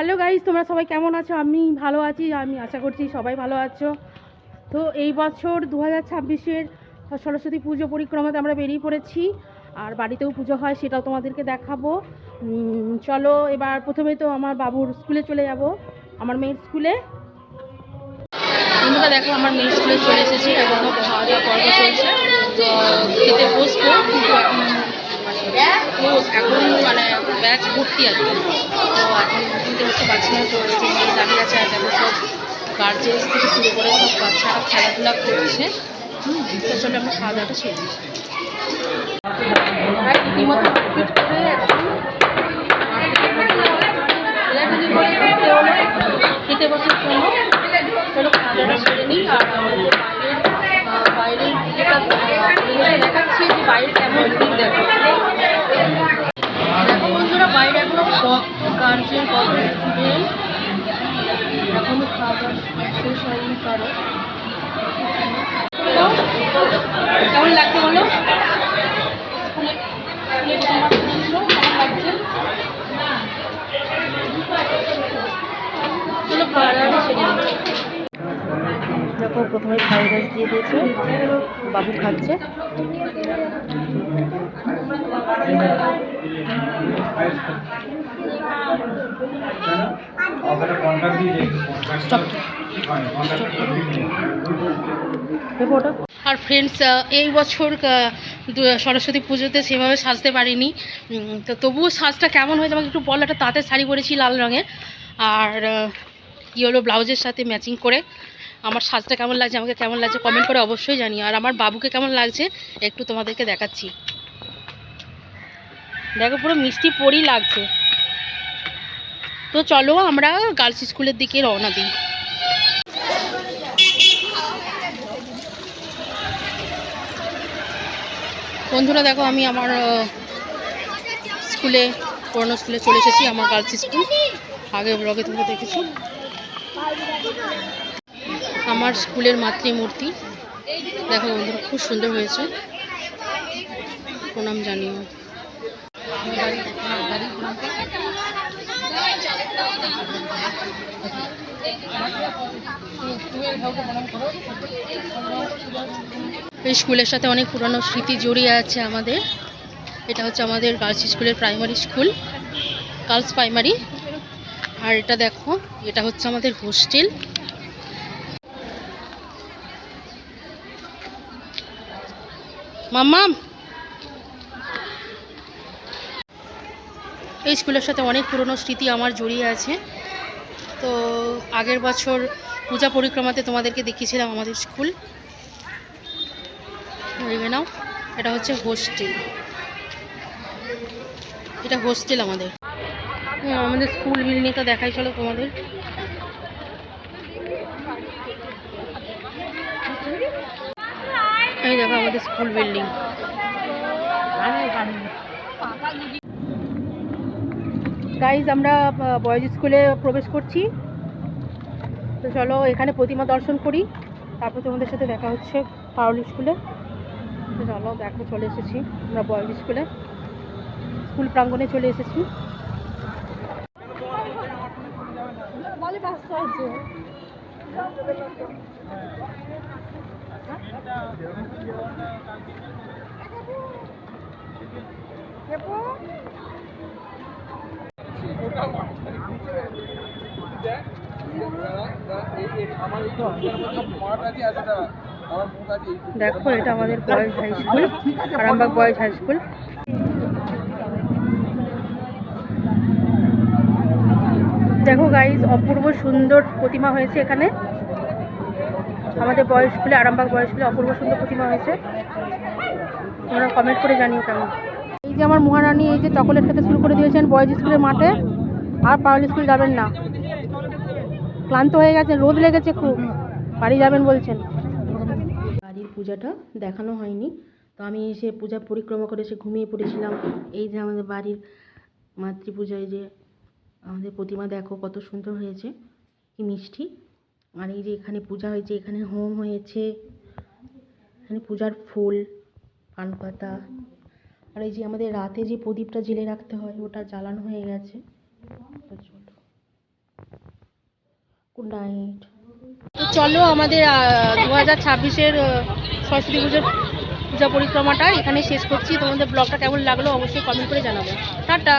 Hello guys তোমরা সবাই কেমন আছো? আমি ভালো আছি, আমি আশা করছি সবাই ভালো আছো। তো এই বছর দু হাজার ছাব্বিশের সরস্বতী পুজো পরিক্রমাতে আমরা বেরিয়ে পড়েছি, আর বাড়িতেও পুজো হয়, সেটাও তোমাদেরকে দেখাবো। চলো এবার প্রথমে তো আমার বাবুর স্কুলে চলে যাব, আমার মেয়ের স্কুলে। বন্ধুরা, দেখো, আমার মেয়ের স্কুলে চলে এসেছি এখনও খাওয়া দাওয়া পর্ব চলছে। তো খেতে বসবো, কিন্তু এখন এখন মানে ব্যাচ ভর্তি আছে তো এখন কিনতে বসতে পারছি না তো যে মেয়ে দাঁড়িয়ে আছে আর দেখো সব গার্জেন্স থেকে শুরু করে সব বাচ্চারা খেলাধুলা করছে। হুম, তো চলো আমরা খাওয়া দাওয়াটা সেরে রীতিমতো মারপিট করে একদম খেতে হলো জন্য চলো খাওয়া দাওয়াটা সেরে নিই। আর বাইরের বাইরের দেখাচ্ছি যে বাইরে কেমন ভিড় দেখো বন্ধুরা বাইরে এখনও কত গার্জেন কত স্টুডেন্ট এখনও খাওয়া দাওয়া শেষ হয়নি কারও। কেমন লাগছে বলো? দেখো, প্রথমে ফ্রাইড রাইস দিয়ে দিয়েছে। বাবু খাচ্ছে। আর ফ্রেন্ডস এই বছর সরস্বতী পুজোতে সেভাবে সাজতে পারিনি। তো তবুও সাজটা কেমন হয়েছে আমাকে একটু বল একটা তাঁতের শাড়ি পরেছি লাল রঙের। আর ইয়েলো ব্লাউজের সাথে ম্যাচিং করে। আমার সাজটা কেমন লাগছে আমাকে কেমন লাগছে কমেন্ট করে অবশ্যই জানিও। আর আমার বাবুকে কেমন লাগছে একটু তোমাদেরকে দেখাচ্ছি। দেখো পুরো মিষ্টি পরি লাগছে। তো চলো আমরা গার্লস স্কুলের দিকে রওনা দিই। বন্ধুরা দেখো, আমি আমার স্কুলে, পুরনো স্কুলে চলে এসেছি, আমার গার্লস স্কুল আগে ব্লগে তোমরা দেখেছ। আমার স্কুলের মাতৃমূর্তি। দেখো বন্ধুরা, খুব সুন্দর হয়েছে। প্রণাম জানিও। এই স্কুলের সাথে অনেক পুরনো স্মৃতি জড়িয়ে আছে আমাদের। এটা হচ্ছে আমাদের গার্লস স্কুলের প্রাইমারি স্কুল গার্লস প্রাইমারি আর এটা দেখো, এটা হচ্ছে আমাদের হোস্টেল মাম্মাম এই স্কুলের সাথে অনেক পুরনো স্মৃতি আমার জড়িয়ে আছে। তো আগের বছর পূজা পরিক্রমাতে তোমাদেরকে দেখিয়েছিলাম আমাদের স্কুল। নাও এটা হচ্ছে হোস্টেল। এটা হোস্টেল আমাদের। হুম, আমাদের স্কুল বিল্ডিংটা দেখাই চলো তোমাদের। এই দেখো আমাদের স্কুল বিল্ডিং। গাইজ আমরা বয়েজ স্কুলে প্রবেশ করছি। তো চলো এখানে প্রতিমা দর্শন করি। তারপর তোমাদের সাথে দেখা হচ্ছে পারলি স্কুলে তো চলো দেখো চলে এসেছি আমরা বয়েজ স্কুলে স্কুল প্রাঙ্গণে চলে এসেছি। দেখো, এটা আমাদের boys high school Arambagh boys high school দেখো গাইজ অপূর্ব সুন্দর প্রতিমা হয়েছে এখানে। আমাদের বয়স স্কুলে আরামবাগ বয়স স্কুলে অপূর্ব সুন্দর প্রতিমা হয়েছে। তোমরা কমেন্ট করে জানিও কেমন। এই যে আমার মহারানী, এই যে চকোলেট খেতে শুরু করে দিয়েছেন বয়েজ স্কুলের মাঠে। আর পাওয়াল স্কুল যাবেন না। ক্লান্ত হয়ে গেছে, রোদ লেগেছে খুব। বাড়ি যাবেন বলছেন। বাড়ির পূজাটা দেখানো হয়নি। তো আমি এসে পূজা পরিক্রমা করে এসে ঘুমিয়ে পড়েছিলাম। এই যে আমাদের বাড়ির মাতৃপূজায় যে আমাদের প্রতিমা দেখো, কত সুন্দর হয়েছে। কি মিষ্টি। আর এই যে এখানে পূজা হয়েছে, এখানে হোম হয়েছে। এখানে পূজার ফুল পান পাতা আর এই যে আমাদের রাতে যে প্রদীপটা জেলে রাখতে হয়, ওটা জ্বালানো হয়ে গেছে। গুড নাইট চলো আমাদের দু হাজার ছাব্বিশের সরস্বতী পুজোর পূজা পরিক্রমাটা এখানে শেষ করছি। তোমাদের ব্লগটা কেমন লাগল অবশ্যই কমেন্ট করে জানাব। টাটা।